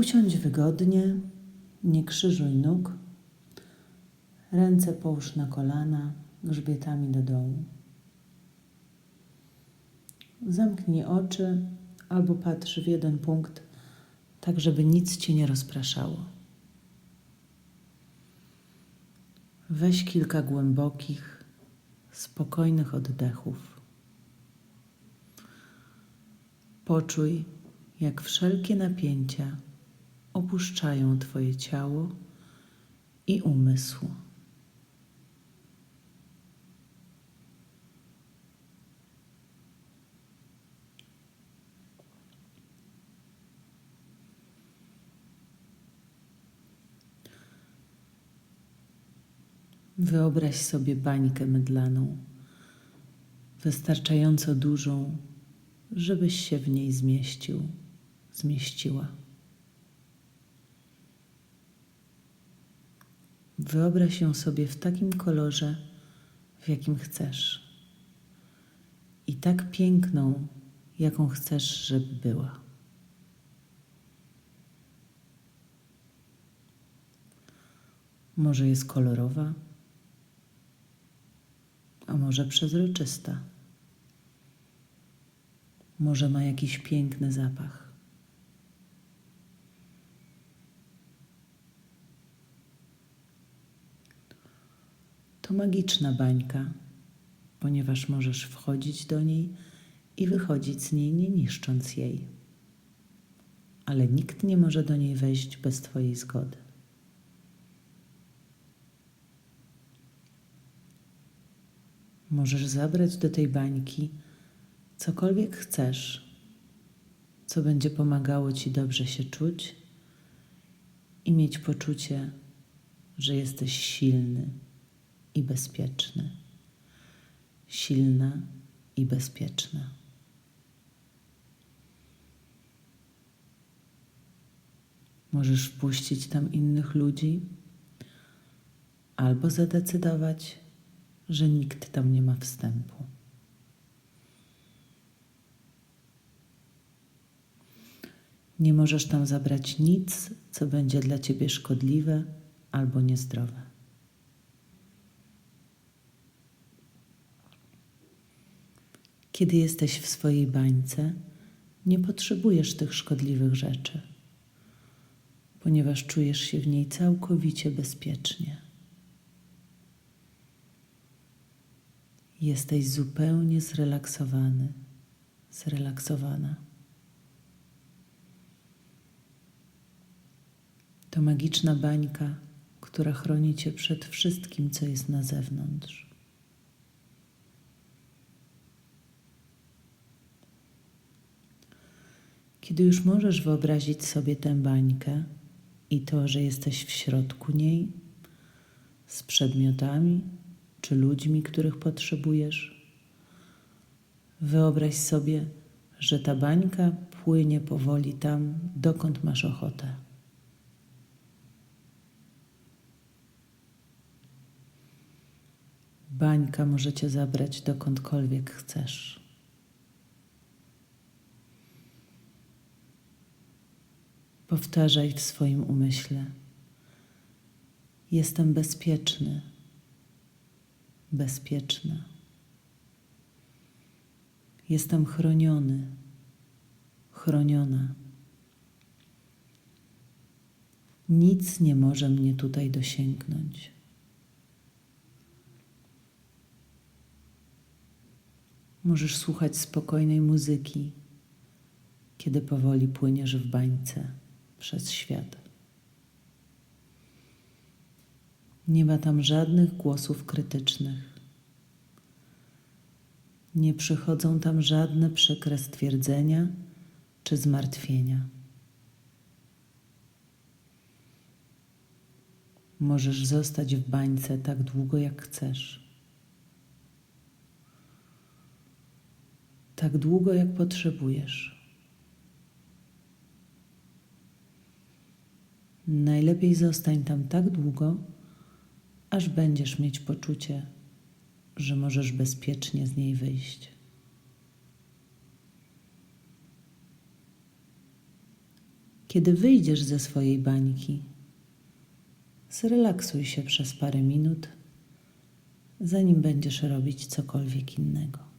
Usiądź wygodnie, nie krzyżuj nóg. Ręce połóż na kolana, grzbietami do dołu. Zamknij oczy albo patrz w jeden punkt, tak żeby nic cię nie rozpraszało. Weź kilka głębokich, spokojnych oddechów. Poczuj, jak wszelkie napięcia opuszczają Twoje ciało i umysł. Wyobraź sobie bańkę mydlaną, wystarczająco dużą, żebyś się w niej zmieścił, zmieściła. Wyobraź ją sobie w takim kolorze, w jakim chcesz. I tak piękną, jaką chcesz, żeby była. Może jest kolorowa, a może przezroczysta. Może ma jakiś piękny zapach. To magiczna bańka, ponieważ możesz wchodzić do niej i wychodzić z niej, nie niszcząc jej. Ale nikt nie może do niej wejść bez Twojej zgody. Możesz zabrać do tej bańki cokolwiek chcesz, co będzie pomagało Ci dobrze się czuć i mieć poczucie, że jesteś silny i bezpieczny. Silna i bezpieczna. Możesz wpuścić tam innych ludzi albo zadecydować, że nikt tam nie ma wstępu. Nie możesz tam zabrać nic, co będzie dla ciebie szkodliwe albo niezdrowe. Kiedy jesteś w swojej bańce, nie potrzebujesz tych szkodliwych rzeczy, ponieważ czujesz się w niej całkowicie bezpiecznie. Jesteś zupełnie zrelaksowany, zrelaksowana. To magiczna bańka, która chroni cię przed wszystkim, co jest na zewnątrz. Kiedy już możesz wyobrazić sobie tę bańkę i to, że jesteś w środku niej, z przedmiotami czy ludźmi, których potrzebujesz, wyobraź sobie, że ta bańka płynie powoli tam, dokąd masz ochotę. Bańka może cię zabrać dokądkolwiek chcesz. Powtarzaj w swoim umyśle: Jestem bezpieczny, bezpieczna. Jestem chroniony, chroniona. Nic nie może mnie tutaj dosięgnąć. Możesz słuchać spokojnej muzyki, kiedy powoli płyniesz w bańce przez świat. Nie ma tam żadnych głosów krytycznych. Nie przychodzą tam żadne przykre stwierdzenia czy zmartwienia. Możesz zostać w bańce tak długo, jak chcesz. Tak długo, jak potrzebujesz. Najlepiej zostań tam tak długo, aż będziesz mieć poczucie, że możesz bezpiecznie z niej wyjść. Kiedy wyjdziesz ze swojej bańki, zrelaksuj się przez parę minut, zanim będziesz robić cokolwiek innego.